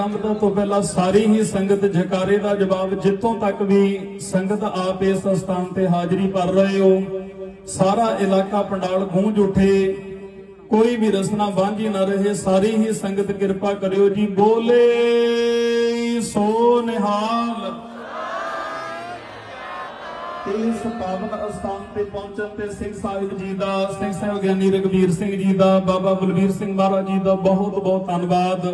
ਆਰੰਭਤਾ ਤੋਂ ਪਹਿਲਾਂ ਸਾਰੀ ਹੀ ਸੰਗਤ ਜਕਾਰੇ ਦਾ ਜਵਾਬ ਜਿੱਥੋਂ ਤੱਕ ਵੀ ਸੰਗਤ ਆਪ ਇਸ ਸਥਾਨ ਤੇ ਹਾਜ਼ਰੀ ਭਰ ਰਹੇ ਹੋ, ਸਾਰਾ ਇਲਾਕਾ ਪੰਡਾਲ ਗੂੰਜ ਉਠੇ। ਕੋਈ ਵੀ ਰਸਨਾ ਵਾਂਝੀ ਨਾ ਰਹੇ, ਸਾਰੀ ਹੀ ਸੰਗਤ ਕਿਰਪਾ ਕਰਿਓ ਜੀ। ਬੋਲੇ ਸੋ ਨਿਹਾਲ। ਇਸ ਪਾਵਨ ਅਸਥਾਨ ਤੇ ਪਹੁੰਚਣ ਤੇ ਸਿੰਘ ਸਾਹਿਬ ਜੀ ਦਾ, ਸਿੰਘ ਸਾਹਿਬ ਗਿਆਨੀ ਰਗਵੀਰ ਸਿੰਘ ਜੀ ਦਾ, ਬਾਬਾ ਬਲਵੀਰ ਸਿੰਘ ਮਹਾਰਾਜ ਜੀ ਦਾ ਬਹੁਤ ਬਹੁਤ ਧੰਨਵਾਦ।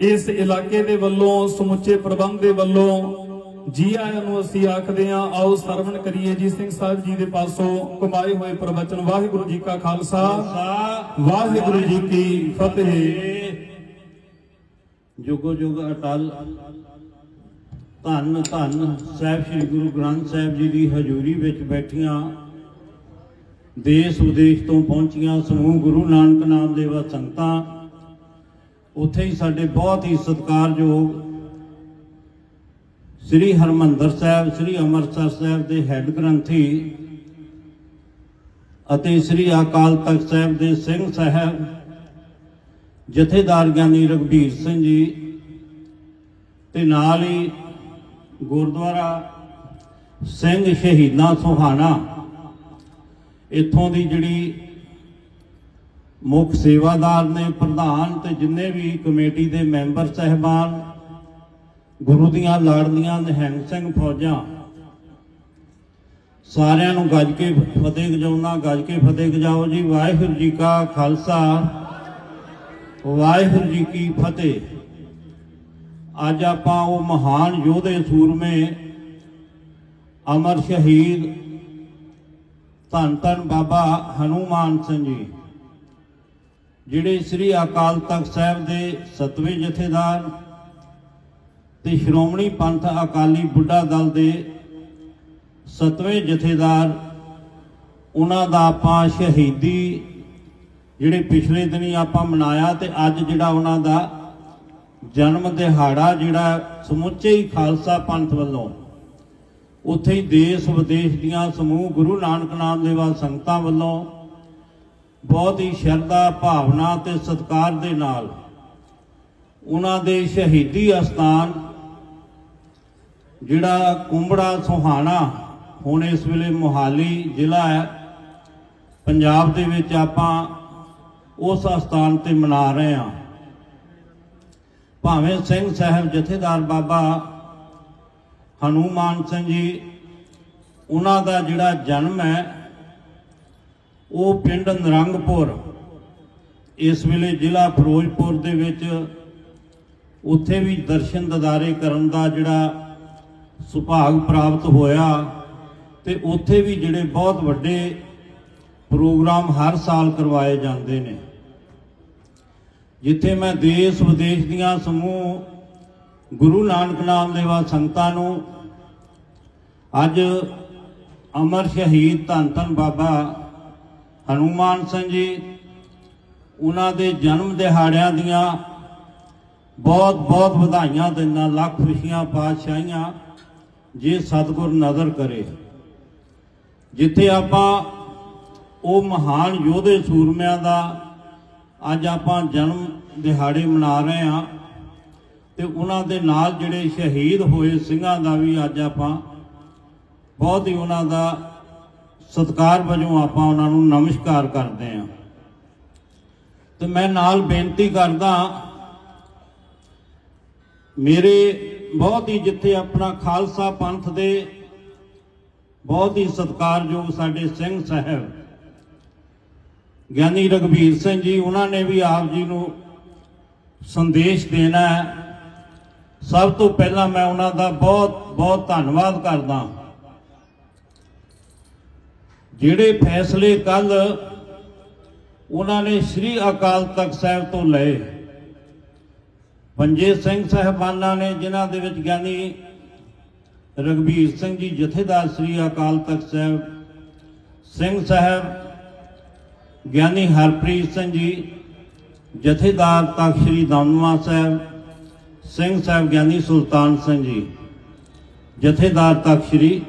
ਇਸ ਇਲਾਕੇ ਦੇ ਵੱਲੋਂ, ਸਮੁੱਚੇ ਪ੍ਰਬੰਧ ਦੇ ਵੱਲੋਂ ਜੀ ਆਇਆਂ ਨੂੰ ਅਸੀਂ ਆਖਦੇ ਹਾਂ, ਆਓ ਸਰਵਣ ਕਰੀਏ ਜੀ ਸਿੰਘ ਸਾਹਿਬ ਜੀ ਦੇ ਪਾਸੋਂ ਕਮਾਏ ਹੋਏ ਪ੍ਰਵਚਨ। ਵਾਹਿਗੁਰੂ ਜੀ ਕਾ ਖਾਲਸਾ, ਵਾਹਿਗੁਰੂ ਜੀ ਕੀ ਫਤਿਹ। ਜੁਗੋ ਜੁਗ ਅਟਲ। ਧੰਨ ਧੰਨ ਸਾਹਿਬ ਸ੍ਰੀ ਗੁਰੂ ਗ੍ਰੰਥ ਸਾਹਿਬ ਜੀ ਦੀ ਹਜ਼ੂਰੀ ਵਿੱਚ ਬੈਠੀਆਂ। ਦੇਸ਼ ਵਿਦੇਸ਼ ਤੋਂ ਪਹੁੰਚੀਆਂ ਸਮੂਹ ਗੁਰੂ ਨਾਨਕ ਨਾਮ ਦੇਵਾ ਸੰਗਤਾਂ। ਉੱਥੇ ਹੀ ਸਾਡੇ ਬਹੁਤ ਹੀ ਸਤਿਕਾਰਯੋਗ ਸ੍ਰੀ ਹਰਮੰਦਰ ਸਾਹਿਬ, ਸ੍ਰੀ ਅੰਮ੍ਰਿਤਸਰ ਸਾਹਿਬ ਦੇ ਹੈੱਡ ਗ੍ਰੰਥੀ ਅਤੇ ਸ੍ਰੀ ਅਕਾਲ ਤਖਤ ਸਾਹਿਬ ਦੇ ਸਿੰਘ ਸਾਹਿਬ, ਜਥੇਦਾਰ ਗਿਆਨੀ ਰਘਬੀਰ ਸਿੰਘ ਜੀ ਤੇ ਨਾਲ ਹੀ ਗੁਰਦੁਆਰਾ ਸਿੰਘ ਸ਼ਹੀਦਾਂ ਸੁਹਾਣਾ, ਇੱਥੋਂ ਦੀ ਜਿਹੜੀ ਮੁੱਖ ਸੇਵਾਦਾਰ ਨੇ ਪ੍ਰਧਾਨ ਤੇ ਜਿੰਨੇ ਵੀ ਕਮੇਟੀ ਦੇ ਮੈਂਬਰ ਸਹਿਬਾਨ, ਗੁਰੂ ਦੀਆਂ ਲਾੜਲੀਆਂ ਨਿਹੰਗ ਸਿੰਘ ਫੌਜਾਂ, ਸਾਰਿਆਂ ਨੂੰ ਗੱਜ ਕੇ ਫਤਿਹ ਗਜਾਉਣਾ ਗੱਜ ਕੇ ਫਤਿਹ ਗਜਾਓ ਜੀ। ਵਾਹਿਗੁਰੂ ਜੀ ਕਾ ਖਾਲਸਾ, ਵਾਹਿਗੁਰੂ ਜੀ ਕੀ ਫਤਿਹ। ਅੱਜ ਆਪਾਂ ਉਹ ਮਹਾਨ ਯੋਧੇ ਸੂਰਮੇ, ਅਮਰ ਸ਼ਹੀਦ ਧੰਨ ਧੰਨ ਬਾਬਾ ਹਨੂਮਾਨ ਸਿੰਘ ਜੀ। ਜਿਹੜੇ ਸ੍ਰੀ ਅਕਾਲ ਤਖਤ ਸਾਹਿਬ ਦੇ ਸਤਵੇਂ ਜਥੇਦਾਰ ਤੇ ਸ਼੍ਰੋਮਣੀ ਪੰਥ ਅਕਾਲੀ ਬੁੱਢਾ ਦਲ ਦੇ ਸਤਵੇਂ ਜਥੇਦਾਰ, ਉਹਨਾਂ ਦਾ ਆਪਾਂ ਸ਼ਹੀਦੀ ਜਿਹੜੇ ਪਿਛਲੇ ਦਿਨੀ ਆਪਾਂ ਮਨਾਇਆ ਤੇ ਅੱਜ ਜਿਹੜਾ ਉਹਨਾਂ ਦਾ ਜਨਮ ਦਿਹਾੜਾ ਜਿਹੜਾ ਸਮੁੱਚੇ ਹੀ ਖਾਲਸਾ ਪੰਥ ਵੱਲੋਂ, ਉੱਥੇ ਹੀ ਦੇਸ਼ ਵਿਦੇਸ਼ ਦੀਆਂ ਸਮੂਹ ਗੁਰੂ ਨਾਨਕ ਨਾਮ ਦੇਵਾ ਸੰਗਤਾਂ ਵੱਲੋਂ ਬਹੁਤ ਹੀ ਸ਼ਰਧਾ, ਭਾਵਨਾ ਤੇ ਸਤਿਕਾਰ ਦੇ ਨਾਲ ਉਹਨਾਂ ਦੇ ਸ਼ਹੀਦੀ ਅਸਥਾਨ, ਜਿਹੜਾ ਕੁੰਬੜਾ ਸੁਹਾਣਾ ਹੁਣ ਇਸ ਵੇਲੇ ਮੋਹਾਲੀ ਜ਼ਿਲ੍ਹਾ ਹੈ, ਪੰਜਾਬ ਦੇ ਵਿੱਚ ਆਪਾਂ ਉਸ ਅਸਥਾਨ ਤੇ ਮਨਾ ਰਹੇ ਹਾਂ। ਭਾਵੇਂ ਸਿੰਘ ਸਾਹਿਬ ਜਥੇਦਾਰ ਬਾਬਾ ਹਨੂਮਾਨ ਸਿੰਘ ਜੀ, ਉਹਨਾਂ ਦਾ ਜਿਹੜਾ ਜਨਮ ਹੈ ਉਹ ਪਿੰਡ ਨਰੰਗਪੁਰ, ਇਸ ਵੇਲੇ ਜ਼ਿਲ੍ਹਾ ਫਿਰੋਜ਼ਪੁਰ ਦੇ ਵਿੱਚ ਉੱਥੇ ਵੀ ਦਰਸ਼ਨ ਦਦਾਰੇ ਕਰਨ ਦਾ ਜਿਹੜਾ ਸੁਭਾਗ ਪ੍ਰਾਪਤ ਹੋਇਆ ਤੇ ਉੱਥੇ ਵੀ ਜਿਹੜੇ ਬਹੁਤ ਵੱਡੇ ਪ੍ਰੋਗਰਾਮ ਹਰ ਸਾਲ ਕਰਵਾਏ ਜਾਂਦੇ ਨੇ। ਜਿੱਥੇ ਮੈਂ ਦੇਸ਼ ਵਿਦੇਸ਼ ਦੀਆਂ ਸਮੂਹ ਗੁਰੂ ਨਾਨਕ ਨਾਮ ਦੇਵਾ ਸੰਗਤਾਂ ਨੂੰ ਅੱਜ ਅਮਰ ਸ਼ਹੀਦ ਧੰਨ ਧੰਨ ਬਾਬਾ ਹਨੂਮਾਨ ਸਿੰਘ ਜੀ, ਉਹਨਾਂ ਦੇ ਜਨਮ ਦਿਹਾੜਿਆਂ ਦੀਆਂ ਬਹੁਤ ਬਹੁਤ ਵਧਾਈਆਂ ਦਿੰਦਾ, ਲੱਖ ਖੁਸ਼ੀਆਂ, ਪਾਤਸ਼ਾਹੀਆਂ, ਜੇ ਸਤਿਗੁਰ ਨਜ਼ਰ ਕਰੇ। ਜਿੱਥੇ ਆਪਾਂ ਉਹ ਮਹਾਨ ਯੋਧੇ ਸੂਰਮਿਆਂ ਦਾ ਅੱਜ ਆਪਾਂ ਜਨਮ ਦਿਹਾੜੇ ਮਨਾ ਰਹੇ ਹਾਂ ਤੇ ਉਹਨਾਂ ਦੇ ਨਾਲ ਜਿਹੜੇ ਸ਼ਹੀਦ ਹੋਏ ਸਿੰਘਾਂ ਦਾ ਵੀ ਅੱਜ ਆਪਾਂ ਬਹੁਤ ਹੀ ਉਹਨਾਂ ਦਾ ਸਤਿਕਾਰ ਵਜੋਂ ਆਪਾਂ ਉਹਨਾਂ ਨੂੰ ਨਮਸਕਾਰ ਕਰਦੇ ਹਾਂ। ਤੇ ਮੈਂ ਨਾਲ ਬੇਨਤੀ ਕਰਦਾ ਮੇਰੇ ਬਹੁਤ ਹੀ ਜਿੱਥੇ ਆਪਣਾ ਖਾਲਸਾ ਪੰਥ ਦੇ ਬਹੁਤ ਹੀ ਸਤਿਕਾਰਯੋਗ ਸਾਡੇ ਸਿੰਘ ਸਾਹਿਬ, ਗਿਆਨੀ ਰਗਵੀਰ ਸਿੰਘ ਜੀ, ਉਹਨਾਂ ਨੇ ਵੀ ਆਪ ਜੀ ਨੂੰ ਸੰਦੇਸ਼ ਦੇਣਾ ਹੈ। ਸਭ ਤੋਂ ਪਹਿਲਾਂ ਮੈਂ ਉਹਨਾਂ ਦਾ ਬਹੁਤ ਬਹੁਤ ਧੰਨਵਾਦ ਕਰਦਾ ਜਿਹੜੇ ਫੈਸਲੇ ਕੱਲ ਉਹਨਾਂ ਨੇ ਸ੍ਰੀ ਅਕਾਲ ਤਖਤ ਸਾਹਿਬ ਤੋਂ ਲਏ। ਪੰਜੇ ਸਿੰਘ ਸਾਹਿਬਾਨਾਂ ਨੇ, ਜਿਨ੍ਹਾਂ ਦੇ ਵਿੱਚ ਗਿਆਨੀ ਰਗਵੀਰ ਸਿੰਘ ਜੀ ਜਥੇਦਾਰ ਸ੍ਰੀ ਅਕਾਲ ਤਖਤ ਸਾਹਿਬ, ਸਿੰਘ ਸਾਹਿਬ, ਗਿਆਨੀ ਹਰਪ੍ਰੀਤ ਸਿੰਘ ਜੀ ਜਥੇਦਾਰ ਤਖਤ ਸ੍ਰੀ ਦਮਦਮਾ ਸਾਹਿਬ, ਸਿੰਘ ਸਾਹਿਬ ਗਿਆਨੀ ਸੁਲਤਾਨ ਸਿੰਘ ਜੀ ਜਥੇਦਾਰ ਤਖਤ ਸ੍ਰੀ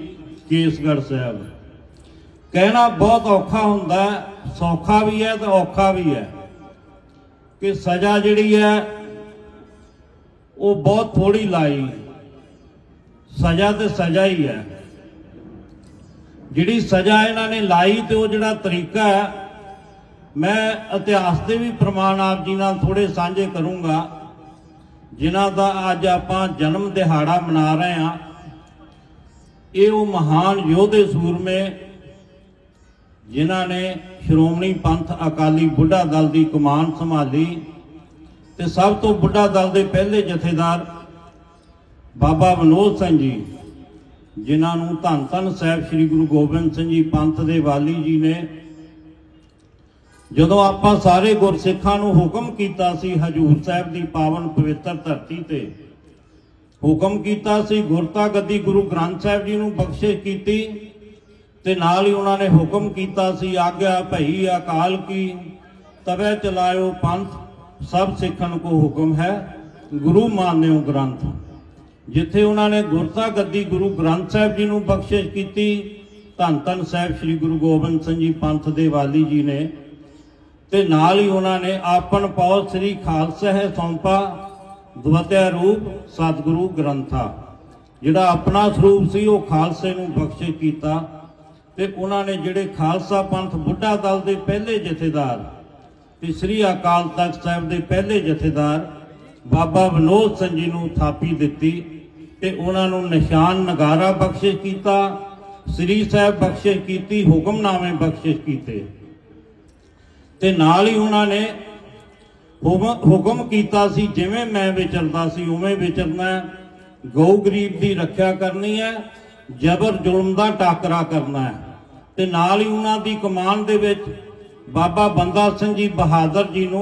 ਕੇਸਗੜ੍ਹ ਸਾਹਿਬ। ਕਹਿਣਾ ਬਹੁਤ ਔਖਾ ਹੁੰਦਾ ਸੌਖਾ ਵੀ ਹੈ ਤੇ ਔਖਾ ਵੀ ਹੈ ਕਿ ਸਜ਼ਾ ਜਿਹੜੀ ਹੈ, ਉਹ ਬਹੁਤ ਥੋੜੀ ਲਾਈ। ਸਜ਼ਾ ਤੇ ਸਜ਼ਾ ਹੀ ਹੈ। ਜਿਹੜੀ ਸਜ਼ਾ ਇਹਨਾਂ ਨੇ ਲਾਈ ਤੇ ਉਹ ਜਿਹੜਾ ਤਰੀਕਾ ਹੈ, ਮੈਂ ਇਤਿਹਾਸ ਦੇ ਵੀ ਪ੍ਰਮਾਣ ਆਪ ਜੀ ਨਾਲ ਥੋੜੇ ਸਾਂਝੇ ਕਰੂੰਗਾ, ਜਿਨ੍ਹਾਂ ਦਾ ਅੱਜ ਆਪਾਂ ਜਨਮ ਦਿਹਾੜਾ ਮਨਾ ਰਹੇ ਹਾਂ। ਇਹ ਉਹ ਮਹਾਨ ਯੋਧੇ ਸੂਰਮੇ ਜਿਨ੍ਹਾਂ ਨੇ ਸ਼੍ਰੋਮਣੀ ਪੰਥ ਅਕਾਲੀ ਬੁੱਢਾ ਦਲ ਦੀ ਕਮਾਨ ਸੰਭਾਲੀ ਤੇ ਸਭ ਤੋਂ ਬੁੱਢਾ ਦਲ ਦੇ ਪਹਿਲੇ ਜਥੇਦਾਰ ਬਾਬਾ ਵਿਨੋਦ ਸਿੰਘ ਜੀ, ਜਿਨ੍ਹਾਂ ਨੂੰ ਧੰਨ ਧੰਨ ਸਾਹਿਬ ਸ੍ਰੀ ਗੁਰੂ ਗੋਬਿੰਦ ਸਿੰਘ ਜੀ ਪੰਥ ਦੇ ਵਾਲੀ ਜੀ ਨੇ ਜਦੋਂ ਆਪਾਂ ਸਾਰੇ ਗੁਰਸਿੱਖਾਂ ਨੂੰ ਹੁਕਮ ਕੀਤਾ ਸੀ ਹਜੂਰ ਸਾਹਿਬ ਦੀ ਪਾਵਨ ਪਵਿੱਤਰ ਧਰਤੀ ਤੇ, ਹੁਕਮ ਕੀਤਾ ਸੀ ਗੁਰਤਾ ਗੱਦੀ ਗੁਰੂ ਗ੍ਰੰਥ ਸਾਹਿਬ ਜੀ ਨੂੰ ਬਖਸ਼ਿਸ਼ ਕੀਤੀ ਤੇ ਨਾਲ ਹੀ ਉਹਨਾਂ ਨੇ ਹੁਕਮ ਕੀਤਾ ਸੀ, ਆਗਿਆ ਭਈ ਅਕਾਲ ਕੀ, ਤਵੇ ਚਲਾਇਓ ਪੰਥ, ਸਭ ਸਿੱਖਣ ਕੋ ਹੁਕਮ ਹੈ, ਗੁਰੂ ਮਾਨਿਓ ਗ੍ਰੰਥ। ਜਿੱਥੇ ਉਹਨਾਂ ਨੇ ਗੁਰਤਾ ਗੱਦੀ ਗੁਰੂ ਗ੍ਰੰਥ ਸਾਹਿਬ ਜੀ ਨੂੰ ਬਖਸ਼ਿਸ਼ ਕੀਤੀ, ਧੰਨ ਧੰਨ ਸਾਹਿਬ ਸ੍ਰੀ ਗੁਰੂ ਗੋਬਿੰਦ ਸਿੰਘ ਜੀ ਪੰਥ ਦੇ ਵਾਲੀ ਜੀ ਨੇ। ਤੇ ਨਾਲ ਹੀ ਉਹਨਾਂ ਨੇ ਆਪਨ ਪੌਲ ਸ੍ਰੀ ਖਾਲਸਾ ਹੈ ਸੌਂਪਾ, ਦਵਤਿਆ ਰੂਪ ਸਤਿਗੁਰੂ ਗ੍ਰੰਥਾ। ਜਿਹੜਾ ਆਪਣਾ ਸਰੂਪ ਸੀ, ਉਹ ਖਾਲਸੇ ਨੂੰ ਬਖਸ਼ਿਸ਼ ਕੀਤਾ। ਤੇ ਉਹਨਾਂ ਨੇ ਜਿਹੜੇ ਖਾਲਸਾ ਪੰਥ ਬੁੱਢਾ ਦਲ ਦੇ ਪਹਿਲੇ ਜਥੇਦਾਰ ਤੇ ਸ੍ਰੀ ਅਕਾਲ ਤਖਤ ਸਾਹਿਬ ਦੇ ਪਹਿਲੇ ਜਥੇਦਾਰ ਬਾਬਾ ਵਿਨੋਦ ਸਿੰਘ ਜੀ ਨੂੰ ਥਾਪੀ ਦਿੱਤੀ ਤੇ ਉਹਨਾਂ ਨੂੰ ਨਿਸ਼ਾਨ ਨਗਾਰਾ ਬਖਸ਼ਿਸ਼ ਕੀਤਾ, ਸ੍ਰੀ ਸਾਹਿਬ ਬਖਸ਼ਿਸ਼ ਕੀਤੀ, ਹੁਕਮਨਾਮੇ ਬਖਸ਼ਿਸ਼ ਕੀਤੇ। ਤੇ ਨਾਲ ਹੀ ਉਹਨਾਂ ਨੇ ਹੁਕਮ ਹੁਕਮ ਕੀਤਾ ਸੀ, ਜਿਵੇਂ ਮੈਂ ਵਿਚਰਦਾ ਸੀ, ਉਵੇਂ ਵਿਚਰਨਾ ਗਊ ਗਰੀਬ ਦੀ ਰੱਖਿਆ ਕਰਨੀ ਹੈ, ਜ਼ਬਰ ਜ਼ੁਲਮ ਦਾ ਟਾਕਰਾ ਕਰਨਾ ਹੈ। ਤੇ ਨਾਲ ਹੀ ਉਹਨਾਂ ਦੀ ਕਮਾਨ ਦੇ ਵਿੱਚ ਬਾਬਾ ਬੰਦਾ ਸਿੰਘ ਜੀ ਬਹਾਦਰ ਜੀ ਨੂੰ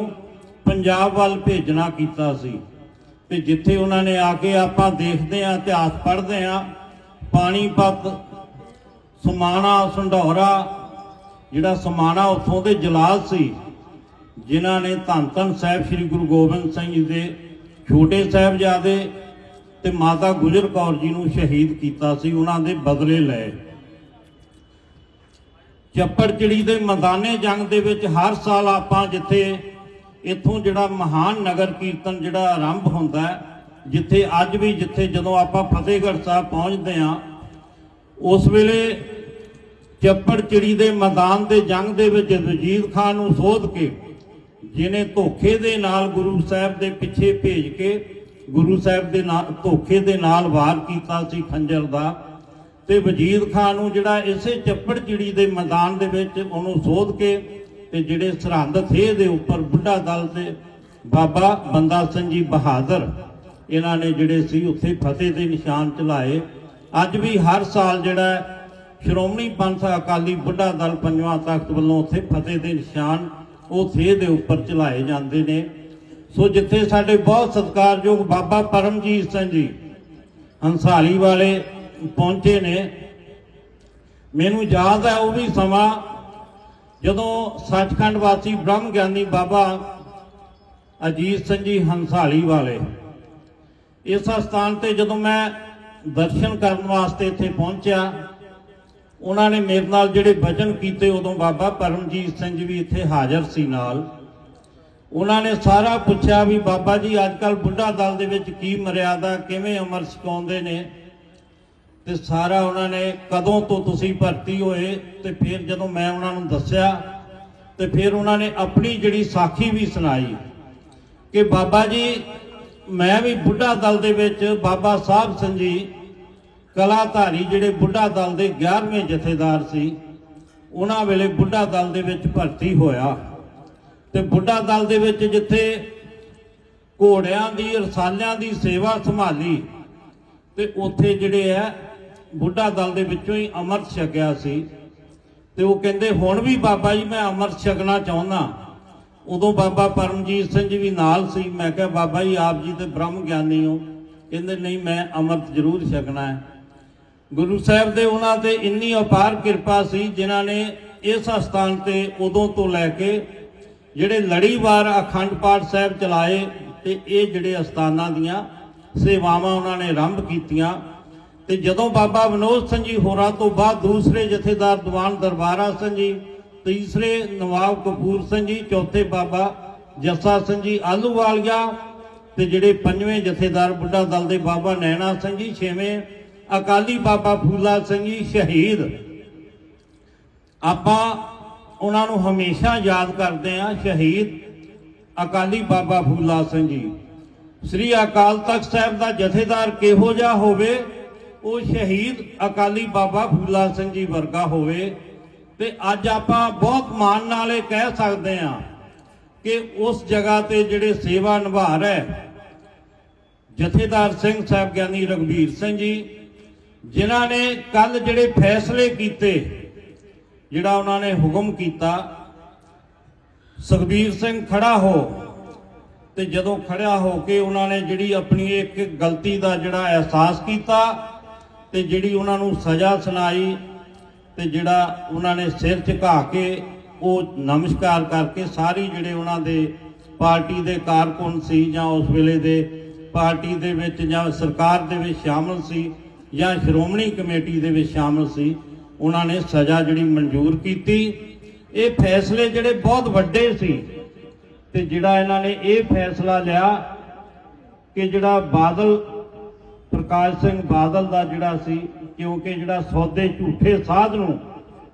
ਪੰਜਾਬ ਵੱਲ ਭੇਜਣਾ ਕੀਤਾ ਸੀ। ਤੇ ਜਿੱਥੇ ਉਹਨਾਂ ਨੇ ਆ ਕੇ ਆਪਾਂ ਦੇਖਦੇ ਹਾਂ, ਇਤਿਹਾਸ ਪੜ੍ਹਦੇ ਹਾਂ ਪਾਣੀਪਤ ਸਮਾਣਾ ਸੰਢੌਰਾ ਜਿਹੜਾ ਸਮਾਣਾ ਉੱਥੋਂ ਦੇ ਜਲਾਲ ਸੀ, ਜਿਨ੍ਹਾਂ ਨੇ ਧੰਨ ਧੰਨ ਸਾਹਿਬ ਸ੍ਰੀ ਗੁਰੂ ਗੋਬਿੰਦ ਸਿੰਘ ਜੀ ਦੇ ਛੋਟੇ ਸਾਹਿਬਜ਼ਾਦੇ ਤੇ ਮਾਤਾ ਗੁਜਰ ਕੌਰ ਜੀ ਨੂੰ ਸ਼ਹੀਦ ਕੀਤਾ ਸੀ, ਉਹਨਾਂ ਦੇ ਬਦਲੇ ਲਏ। ਚੱਪੜਚਿੜੀ ਦੇ ਮੈਦਾਨੇ ਜੰਗ ਦੇ ਵਿੱਚ ਹਰ ਸਾਲ ਆਪਾਂ ਜਿੱਥੇ ਇੱਥੋਂ ਜਿਹੜਾ ਮਹਾਨ ਨਗਰ ਕੀਰਤਨ ਜਿਹੜਾ ਆਰੰਭ ਹੁੰਦਾ ਜਿੱਥੇ ਅੱਜ ਵੀ ਜਿੱਥੇ ਜਦੋਂ ਆਪਾਂ ਫਤਿਹਗੜ੍ਹ ਸਾਹਿਬ ਪਹੁੰਚਦੇ ਹਾਂ, ਉਸ ਵੇਲੇ ਚੱਪੜਚਿੜੀ ਦੇ ਮੈਦਾਨ ਦੇ ਜੰਗ ਦੇ ਵਿੱਚ ਵਜੀਦ ਖਾਨ ਨੂੰ ਸੋਧ ਕੇ ਜਿਨੇ ਧੋਖੇ ਦੇ ਨਾਲ ਗੁਰੂ ਸਾਹਿਬ ਦੇ ਪਿੱਛੇ ਭੇਜ ਕੇ ਗੁਰੂ ਸਾਹਿਬ ਦੇ ਨਾਲ ਧੋਖੇ ਦੇ ਨਾਲ ਵਾਰ ਕੀਤਾ ਸੀ ਖੰਜਰ ਦਾ ਤੇ ਵਜੀਦ ਖਾਨ ਨੂੰ ਜਿਹੜਾ ਇਸੇ ਚੱਪੜ ਚਿੜੀ ਦੇ ਮੈਦਾਨ ਦੇ ਵਿੱਚ ਉਹਨੂੰ ਸੋਧ ਕੇ ਤੇ ਜਿਹੜੇ ਸਰਹੰਦ ਥੇ ਦੇ ਉੱਪਰ ਬੁੱਢਾ ਦਲ ਦੇ ਬਾਬਾ ਬੰਦਾ ਸਿੰਘ ਜੀ ਬਹਾਦਰ, ਇਹਨਾਂ ਨੇ ਜਿਹੜੇ ਸੀ ਉੱਥੇ ਫਤਿਹ ਦੇ ਨਿਸ਼ਾਨ ਚਲਾਏ। ਅੱਜ ਵੀ ਹਰ ਸਾਲ ਜਿਹੜਾ ਸ਼੍ਰੋਮਣੀ ਪੰਥ ਅਕਾਲੀ ਬੁੱਢਾ ਦਲ ਪੰਜਵਾਂ ਤਖਤ ਵੱਲੋਂ ਉੱਥੇ ਫਤਿਹ ਦੇ ਨਿਸ਼ਾਨ ਉਹ ਥੇ ਦੇ ਉੱਪਰ ਚਲਾਏ ਜਾਂਦੇ ਨੇ। ਸੋ ਜਿੱਥੇ ਸਾਡੇ ਬਹੁਤ ਸਤਿਕਾਰਯੋਗ ਬਾਬਾ ਪਰਮਜੀਤ ਸਿੰਘ ਜੀ, ਹੰਸਾਲੀ ਵਾਲੇ ਪਹੁੰਚੇ ਨੇ। ਮੈਨੂੰ ਯਾਦ ਹੈ ਉਹ ਵੀ ਸਮਾਂ ਜਦੋਂ ਸੱਚਖੰਡ ਵਾਸੀ ਬ੍ਰਹਮ ਗਿਆਨੀ ਬਾਬਾ ਅਜੀਤ ਸਿੰਘ ਜੀ ਹੰਸਾਲੀ ਵਾਲੇ। ਇਸ ਸਥਾਨ ਤੇ ਜਦੋਂ ਮੈਂ ਦਰਸ਼ਨ ਕਰਨ ਵਾਸਤੇ ਇੱਥੇ ਪਹੁੰਚਿਆ, ਉਹਨਾਂ ਨੇ ਮੇਰੇ ਨਾਲ ਜਿਹੜੇ ਵਚਨ ਕੀਤੇ ਉਦੋਂ ਬਾਬਾ ਪਰਮਜੀਤ ਸਿੰਘ ਜੀ ਵੀ ਇੱਥੇ ਹਾਜ਼ਰ ਸੀ ਨਾਲ। ਉਹਨਾਂ ਨੇ ਸਾਰਾ ਪੁੱਛਿਆ ਵੀ ਬਾਬਾ ਜੀ, ਅੱਜ ਕੱਲ ਬੁੱਢਾ ਦਲ ਦੇ ਵਿੱਚ ਕੀ ਮਰਿਆਦਾ, ਕਿਵੇਂ ਅਮਰ ਸਿਖਾਉਂਦੇ ਨੇ? ਤੇ ਸਾਰਾ ਉਹਨਾਂ ਨੇ ਕਦੋਂ ਤੋਂ ਤੁਸੀਂ ਭਰਤੀ ਹੋਏ ਤੇ ਫਿਰ ਜਦੋਂ ਮੈਂ ਉਹਨਾਂ ਨੂੰ ਦੱਸਿਆ ਤੇ ਫਿਰ ਉਹਨਾਂ ਨੇ ਆਪਣੀ ਜਿਹੜੀ ਸਾਖੀ ਵੀ ਸੁਣਾਈ ਕਿ ਬਾਬਾ ਜੀ, ਮੈਂ ਵੀ ਬੁੱਢਾ ਦਲ ਦੇ ਵਿੱਚ ਬਾਬਾ ਸਾਹਿਬ ਸਿੰਘ ਜੀ ਕਲਾਧਾਰੀ ਜਿਹੜੇ ਬੁੱਢਾ ਦਲ ਦੇ 11ਵੇਂ ਜਥੇਦਾਰ ਸੀ, ਉਹਨਾਂ ਵੇਲੇ ਬੁੱਢਾ ਦਲ ਦੇ ਵਿੱਚ ਭਰਤੀ ਹੋਇਆ। ਤੇ ਬੁੱਢਾ ਦਲ ਦੇ ਵਿੱਚ ਜਿੱਥੇ ਘੋੜਿਆਂ ਦੀ, ਰਸਾਲਿਆਂ ਦੀ ਸੇਵਾ ਸੰਭਾਲੀ ਤੇ ਉੱਥੇ ਜਿਹੜੇ ਆ ਬੁੱਢਾ ਦਲ ਦੇ ਵਿੱਚੋਂ ਹੀ ਅੰਮ੍ਰਿਤ ਛਕਿਆ ਸੀ ਤੇ ਉਹ ਕਹਿੰਦੇ, ਹੁਣ ਵੀ ਬਾਬਾ ਜੀ ਮੈਂ ਅੰਮ੍ਰਿਤ ਛਕਣਾ ਚਾਹੁੰਦਾ। ਉਦੋਂ ਬਾਬਾ ਪਰਮਜੀਤ ਸਿੰਘ ਜੀ ਵੀ ਨਾਲ ਸੀ। ਮੈਂ ਕਿਹਾ, ਬਾਬਾ ਜੀ, ਆਪ ਜੀ ਤੇ ਬ੍ਰਹਮ ਗਿਆਨੀ ਹੋ। ਕਹਿੰਦੇ, ਨਹੀਂ, ਮੈਂ ਅੰਮ੍ਰਿਤ ਜ਼ਰੂਰ ਛਕਣਾ ਹੈ। ਗੁਰੂ ਸਾਹਿਬ ਦੇ ਉਹਨਾਂ ਤੇ ਇੰਨੀ ਅਪਾਰ ਕਿਰਪਾ ਸੀ, ਜਿਨ੍ਹਾਂ ਨੇ ਇਸ ਸਥਾਨ ਤੇ ਉਦੋਂ ਤੋਂ ਲੈ ਕੇ ਜਿਹੜੇ ਲੜੀਵਾਰ ਅਖੰਡ ਪਾਠ ਸਾਹਿਬ ਚਲਾਏ ਤੇ ਇਹ ਜਿਹੜੇ ਅਸਥਾਨਾਂ ਦੀਆਂ ਸੇਵਾਵਾਂ ਉਹਨਾਂ ਨੇ ਆਰੰਭ ਕੀਤੀਆਂ ਤੇ ਜਦੋਂ ਬਾਬਾ ਵਿਨੋਦ ਸਿੰਘ ਜੀ ਹੋਰਾਂ ਤੋਂ ਬਾਅਦ ਦੂਸਰੇ ਜਥੇਦਾਰ ਦੀਵਾਨ ਦਰਬਾਰਾ ਸਿੰਘ ਜੀ, ਤੀਸਰੇ ਨਵਾਬ ਕਪੂਰ ਸਿੰਘ ਜੀ, ਚੌਥੇ ਬਾਬਾ ਜੱਸਾ ਸਿੰਘ ਜੀ ਆਲੂਵਾਲੀਆ ਤੇ ਜਿਹੜੇ ਪੰਜਵੇਂ ਜਥੇਦਾਰ ਬੁੱਢਾ ਦਲ ਦੇ ਬਾਬਾ ਨੈਣਾ ਸਿੰਘ ਜੀ, ਛੇਵੇਂ ਅਕਾਲੀ ਬਾਬਾ ਫੂਲਾ ਸਿੰਘ ਜੀ ਸ਼ਹੀਦ। ਆਪਾਂ ਉਹਨਾਂ ਨੂੰ ਹਮੇਸ਼ਾ ਯਾਦ ਕਰਦੇ ਹਾਂ ਸ਼ਹੀਦ ਅਕਾਲੀ ਬਾਬਾ ਫੂਲਾ ਸਿੰਘ ਜੀ। ਸ੍ਰੀ ਅਕਾਲ ਤਖਤ ਸਾਹਿਬ ਦਾ ਜਥੇਦਾਰ ਕਿਹੋ ਜਿਹਾ ਹੋਵੇ ਉਹ ਸ਼ਹੀਦ ਅਕਾਲੀ ਬਾਬਾ ਫੂਲਾ ਸਿੰਘ ਜੀ ਵਰਗਾ ਹੋਵੇ ਤੇ ਅੱਜ ਆਪਾਂ ਬਹੁਤ ਮਾਣ ਨਾਲ ਇਹ ਕਹਿ ਸਕਦੇ ਹਾਂ ਕਿ ਉਸ ਜਗ੍ਹਾ ਤੇ ਜਿਹੜੇ ਸੇਵਾ ਨਿਭਾ ਰਹੇ ਜਥੇਦਾਰ ਸਿੰਘ ਸਾਹਿਬ ਗਿਆਨੀ ਰਗਵੀਰ ਸਿੰਘ ਜੀ, ਜਿਨ੍ਹਾਂ ਨੇ ਕੱਲ ਜਿਹੜੇ ਫੈਸਲੇ ਕੀਤੇ, ਜਿਹੜਾ ਉਹਨਾਂ ਨੇ ਹੁਕਮ ਕੀਤਾ, ਸੁਖਬੀਰ ਸਿੰਘ ਖੜਾ ਹੋ ਤੇ ਜਦੋਂ ਖੜਿਆ ਹੋ ਕੇ ਉਹਨਾਂ ਨੇ ਜਿਹੜੀ ਆਪਣੀ ਇੱਕ ਗਲਤੀ ਦਾ ਜਿਹੜਾ ਅਹਿਸਾਸ ਕੀਤਾ ਤੇ ਜਿਹੜੀ ਉਹਨਾਂ ਨੂੰ ਸਜ਼ਾ ਸੁਣਾਈ ਤੇ ਜਿਹੜਾ ਉਹਨਾਂ ਨੇ ਸਿਰ ਝੁਕਾ ਕੇ ਉਹ ਨਮਸਕਾਰ ਕਰਕੇ ਸਾਰੀ ਜਿਹੜੇ ਉਹਨਾਂ ਦੇ ਪਾਰਟੀ ਦੇ ਕਾਰਕੁਨ ਸੀ ਜਾਂ ਉਸ ਵੇਲੇ ਦੇ ਪਾਰਟੀ ਦੇ ਵਿੱਚ ਜਾਂ ਸਰਕਾਰ ਦੇ ਵਿੱਚ ਸ਼ਾਮਲ ਸੀ ਜਾਂ ਸ਼੍ਰੋਮਣੀ ਕਮੇਟੀ ਦੇ ਵਿੱਚ ਸ਼ਾਮਲ ਸੀ, ਉਹਨਾਂ ਨੇ ਸਜ਼ਾ ਜਿਹੜੀ ਮਨਜ਼ੂਰ ਕੀਤੀ। ਇਹ ਫੈਸਲੇ ਜਿਹੜੇ ਬਹੁਤ ਵੱਡੇ ਸੀ ਤੇ ਜਿਹੜਾ ਇਹਨਾਂ ਨੇ ਇਹ ਫੈਸਲਾ ਲਿਆ ਕਿ ਜਿਹੜਾ ਬਾਦਲ ਪ੍ਰਕਾਸ਼ ਸਿੰਘ ਬਾਦਲ ਦਾ ਜਿਹੜਾ ਸੀ, ਕਿਉਂਕਿ ਜਿਹੜਾ ਸੌਦੇ ਝੂਠੇ ਸਾਧ ਨੂੰ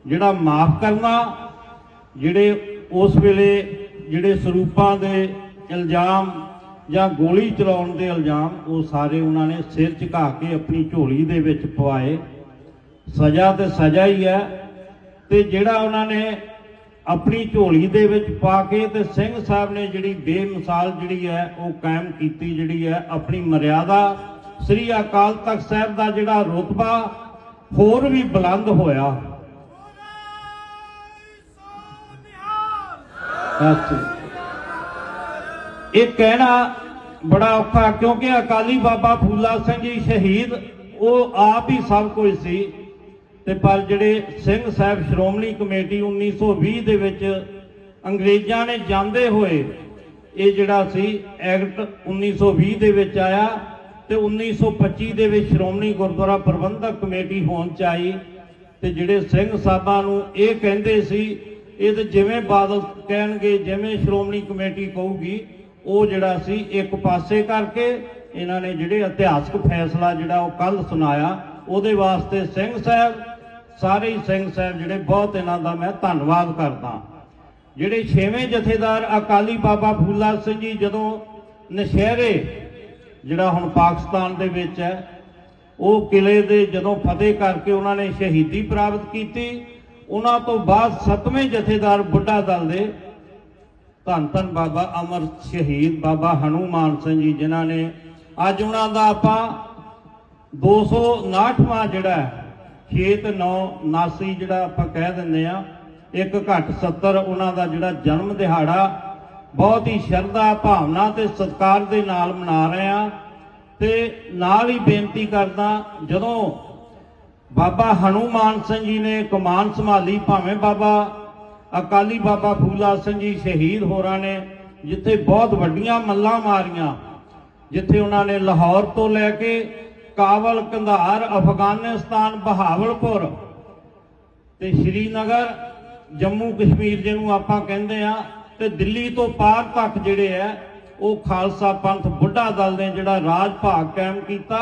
ਜਿਹੜਾ ਮਾਫ ਕਰਨਾ, ਜਿਹੜੇ ਉਸ ਵੇਲੇ ਜਿਹੜੇ ਸਰੂਪਾਂ ਦੇ ਇਲਜ਼ਾਮ ਜਾਂ ਗੋਲੀ ਚਲਾਉਣ ਦੇ ਇਲਜ਼ਾਮ, ਉਹ ਸਾਰੇ ਉਹਨਾਂ ਨੇ ਸਿਰ ਝੁਕਾ ਕੇ ਆਪਣੀ ਝੋਲੀ ਦੇ ਵਿੱਚ ਪਵਾਏ। ਸਜ਼ਾ ਤੇ ਸਜ਼ਾ ਹੀ ਹੈ। ਤੇ ਜਿਹੜਾ ਉਹਨਾਂ ਨੇ ਆਪਣੀ ਝੋਲੀ ਦੇ ਵਿੱਚ ਪਾ ਕੇ ਤੇ ਸਿੰਘ ਸਾਹਿਬ ਨੇ ਜਿਹੜੀ ਬੇਮਿਸਾਲ ਜਿਹੜੀ ਹੈ, ਉਹ ਕਾਇਮ ਕੀਤੀ ਜਿਹੜੀ ਹੈ, ਆਪਣੀ ਮਰਿਆਦਾ ਸ੍ਰੀ ਅਕਾਲ ਤਖਤ ਸਾਹਿਬ ਦਾ ਜਿਹੜਾ ਰੁਤਬਾ, ਹੋਰ ਵੀ ਬੁਲੰਦ ਹੋਇਆ। ਇਹ ਕਹਿਣਾ ਬੜਾ ਔਖਾ, ਕਿਉਂਕਿ ਅਕਾਲੀ ਬਾਬਾ ਫੂਲਾ ਸਿੰਘ ਜੀ ਸ਼ਹੀਦ, ਉਹ ਆਪ ਹੀ ਸਭ ਕੁਝ ਸੀ। ਤੇ ਪਰ ਜਿਹੜੇ ਸਿੰਘ ਸਾਹਿਬ ਸ਼੍ਰੋਮਣੀ ਕਮੇਟੀ 1920 ਦੇ ਵਿੱਚ ਅੰਗਰੇਜ਼ਾਂ ਨੇ ਜਾਂਦੇ ਹੋਏ, ਇਹ ਜਿਹੜਾ ਸੀ ਐਕਟ 1920 ਦੇ ਵਿੱਚ ਆਇਆ ਤੇ 1925 ਦੇ ਵਿੱਚ ਸ਼੍ਰੋਮਣੀ ਗੁਰਦੁਆਰਾ ਪ੍ਰਬੰਧਕ ਕਮੇਟੀ ਹੋਣ ਚ ਆਈ ਤੇ ਜਿਹੜੇ ਸਿੰਘ ਸਾਹਿਬਾਂ ਨੂੰ ਇਹ ਕਹਿੰਦੇ ਸੀ, ਇਹ ਤੇ ਜਿਵੇਂ ਬਾਦਲ ਕਹਿਣਗੇ, ਜਿਵੇਂ ਸ਼੍ਰੋਮਣੀ ਕਮੇਟੀ ਕਹੂਗੀ, ਉਹ ਜਿਹੜਾ ਸੀ ਇੱਕ ਪਾਸੇ ਕਰਕੇ ਇਹਨਾਂ ਨੇ ਜਿਹੜੇ ਇਤਿਹਾਸਕ ਫੈਸਲਾ ਜਿਹੜਾ ਉਹ ਕੱਲ ਸੁਣਾਇਆ, ਉਹਦੇ ਵਾਸਤੇ ਸਿੰਘ ਸਾਹਿਬ, ਸਾਰੇ ਸਿੰਘ ਸਾਹਿਬ ਜਿਹੜੇ ਬਹੁਤ ਇਹਨਾਂ ਦਾ ਮੈਂ ਧੰਨਵਾਦ ਕਰਦਾ। ਜਿਹੜੇ ਛੇਵੇਂ ਜਥੇਦਾਰ ਅਕਾਲੀ ਬਾਬਾ ਫੂਲਾ ਸਿੰਘ ਜੀ ਜਦੋਂ ਨਸ਼ਹਿਰੇ ਜਿਹੜਾ ਹੁਣ ਪਾਕਿਸਤਾਨ ਦੇ ਵਿੱਚ ਹੈ ਉਹ ਕਿਲੇ ਦੇ ਜਦੋਂ ਫਤਿਹ ਕਰਕੇ ਉਹਨਾਂ ਨੇ ਸ਼ਹੀਦੀ ਪ੍ਰਾਪਤ ਕੀਤੀ ਉਹਨਾਂ ਤੋਂ ਬਾਅਦ ਸੱਤਵੇਂ ਜਥੇਦਾਰ ਬੁੱਢਾ ਦਲ ਦੇ ਧੰਨ ਧੰਨ ਬਾਬਾ ਅਮਰ ਸ਼ਹੀਦ ਬਾਬਾ ਹਨੂਮਾਨ ਸਿੰਘ ਜੀ ਜਿਨ੍ਹਾਂ ਨੇ ਅੱਜ ਉਹਨਾਂ ਦਾ ਆਪਾਂ 259ਵਾਂ ਜਿਹੜਾ ਹੈ, ਛੇ ਤੇ 9 79 ਜਿਹੜਾ ਆਪਾਂ ਕਹਿ ਦਿੰਦੇ ਆ ਇੱਕ ਘੱਟ 70 ਉਹਨਾਂ ਦਾ ਜਿਹੜਾ ਜਨਮ ਦਿਹਾੜਾ ਬਹੁਤ ਹੀ ਸ਼ਰਧਾ ਭਾਵਨਾ ਤੇ ਸਤਿਕਾਰ ਦੇ ਨਾਲ ਮਨਾ ਰਹੇ ਆ ਤੇ ਨਾਲ ਹੀ ਬੇਨਤੀ ਕਰਦਾ ਜਦੋਂ ਬਾਬਾ ਹਨੂਮਾਨ ਸਿੰਘ ਜੀ ਨੇ ਕਮਾਨ ਸੰਭਾਲੀ, ਭਾਵੇਂ ਬਾਬਾ ਅਕਾਲੀ ਬਾਬਾ ਫੂਲਾ ਸਿੰਘ ਜੀ ਸ਼ਹੀਦ ਹੋਰਾਂ ਨੇ, ਜਿੱਥੇ ਬਹੁਤ ਵੱਡੀਆਂ ਮੱਲਾਂ ਮਾਰੀਆਂ, ਜਿੱਥੇ ਉਹਨਾਂ ਨੇ ਲਾਹੌਰ ਤੋਂ ਲੈ ਕੇ ਕਾਬਲ ਕੰਧਾਰ, ਅਫਗਾਨਿਸਤਾਨ, ਬਹਾਵਲਪੁਰ ਤੇ ਸ਼੍ਰੀਨਗਰ, ਜੰਮੂ ਕਸ਼ਮੀਰ ਜਿਹਨੂੰ ਆਪਾਂ ਕਹਿੰਦੇ ਆ ਤੇ ਦਿੱਲੀ ਤੋਂ ਪਾਰ ਤੱਕ ਜਿਹੜੇ ਆ ਉਹ ਖਾਲਸਾ ਪੰਥ ਬੁੱਢਾ ਦਲ ਨੇ ਜਿਹੜਾ ਰਾਜ ਭਾਗ ਕਾਇਮ ਕੀਤਾ,